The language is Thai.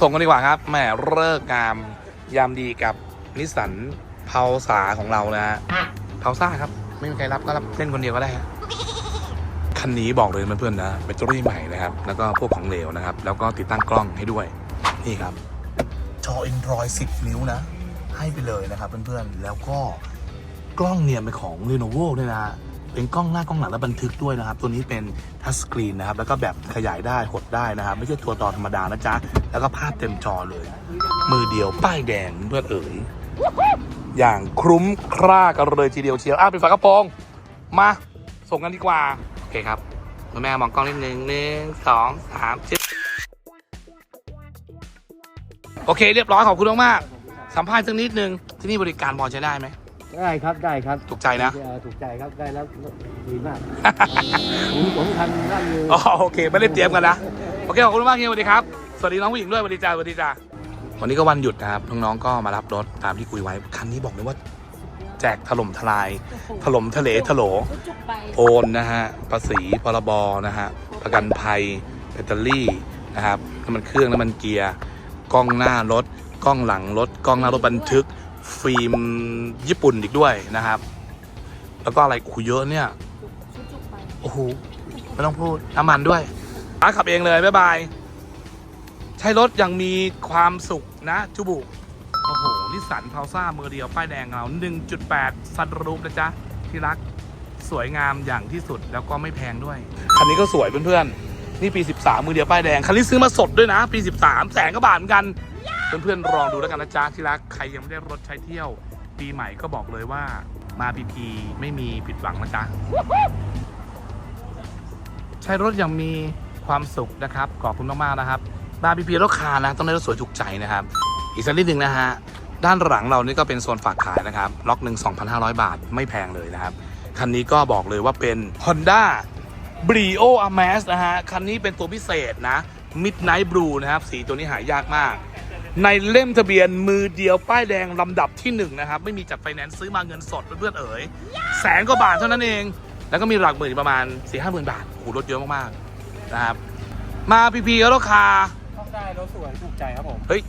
ส่งกันดีกว่าครับแหมเลิกงามยามดีกับนิสสันเพาสาของเรานะฮะเพาซ่าครับ ไม่มีใครรับก็รับเล่นคนเดียวก็ได้ฮะคันนี้บอกเลยเพื่อนๆนะแบตเตอรี่ใหม่นะครับ แล้วก็พวกของเหลวนะครับ แล้วก็ติดตั้งกล้องให้ด้วย นี่ครับ จอ Android 10 นิ้วนะ ให้ไปเลยนะครับเพื่อนๆ แล้วก็กล้องเนี่ยเป็นของ Lenovo ด้วยนะ เป็นกล้องหน้ากล้องหลังและบันทึกด้วยนะครับ ตัวนี้เป็นทัชสกรีนนะครับ แล้วก็แบบขยายได้หดได้นะครับ ไม่ใช่ตัวต่อธรรมดานะจ๊ะ แล้วก็ภาพเต็มจอเลย มือเดียวป้ายแดงเพื่อนเอ๋ยอย่างคลุ้มคร่ากันเลยทีเดียวเชียวอะเป็นฝากระโปรงมา ส่งกันดีกว่า โอเคครับคุณแม่มองกล้องนิดนึงหนึ่งสองสามเจ็ดโอเค เรียบร้อยขอบคุณมากๆสัมภาษณ์สักนิดนึงที่นี่บริการพอใช้ได้ไหม ได้ครับได้ครับถูกใจนะ เอ่อถูกใจครับได้แล้วดีมากผมผมทันร่ำเลยอ๋อโอเค ไม่ได้เตรียมกันนะ โอเคขอบคุณมากเฮียสวัสดีครับ สวัสดีน้องผู้หญิงด้วยสวัสดีจ้าสวัสดีจ้าวันนี้ก็วันหยุดนะครับน้องๆก็มารับรถตามที่คุยไว้คันนี้บอกเลยว่า แจกถล่มทลาย ถล่มทะเลถโหล จุกไปโอนนะฮะ ภาษีพรบนะฮะ ประกันภัยแบตเตอรี่นะครับน้ำมันเครื่องน้ำมันเกียร์ กล้องหน้ารถ กล้องหลังรถ กล้องหน้ารถบันทึก ฟิล์มญี่ปุ่นอีกด้วยนะครับ แล้วก็อะไรโอ้โหเยอะเนี่ย โอ้โห ไม่ต้องพูด น้ำมันด้วยร้าขับเองเลย บ๊ายบาย ใช้รถอย่างมีความสุขนะจูบุ โอ้โห นิสสันพาวซ่ามือเดียว ป้ายแดงเรา 1.8 ซันรูฟนะจ๊ะ ที่รัก สวยงามอย่างที่สุดแล้วก็ไม่แพงด้วย คันนี้ก็สวยเพื่อนๆ นี่ปี 13 มือเดียวป้ายแดง คันนี้ซื้อมาสดด้วยนะ ปี 13 แสนก็บาทเหมือนกัน เพื่อนๆลองดูแล้วกันนะจ๊ะที่รักใครยังไม่ได้รถใช้เที่ยว ปีใหม่ก็บอกเลยว่ามาพีพีไม่มีผิดหวังนะจ๊ะใช้รถอย่างมีความสุขนะครับขอบคุณมากๆนะครับบาร์บีพีรถคาร์นะต้องได้รถสวยถูกใจนะครับ อีกสักนิดหนึ่งนะฮะด้านหลังเรานี่ก็เป็นโซนฝากขายนะครับ ล็อกหนึ่ง2,500 บาทไม่แพงเลยนะครับ คันนี้ก็บอกเลยว่าเป็น Honda Brio Amax นะฮะ คันนี้เป็นตัวพิเศษนะ Midnight Blue นะครับ สีตัวนี้หายากมาก ในเล่มทะเบียนมือเดียวป้ายแดงลำดับที่หนึ่งนะครับ ไม่มีจัดไฟแนนซ์ซื้อมาเงินสดเพื่อนๆเอ๋ยแสนกว่าบาทเท่านั้นเอง แล้วก็มีหลักหมื่นประมาณ4ี่ห้าหมื่นบาทโอ้โหรถเยอะมากๆนะครับ มาพีพีรถคาร์ต้องได้รถสวยถูกใจครับผม เฮ้ย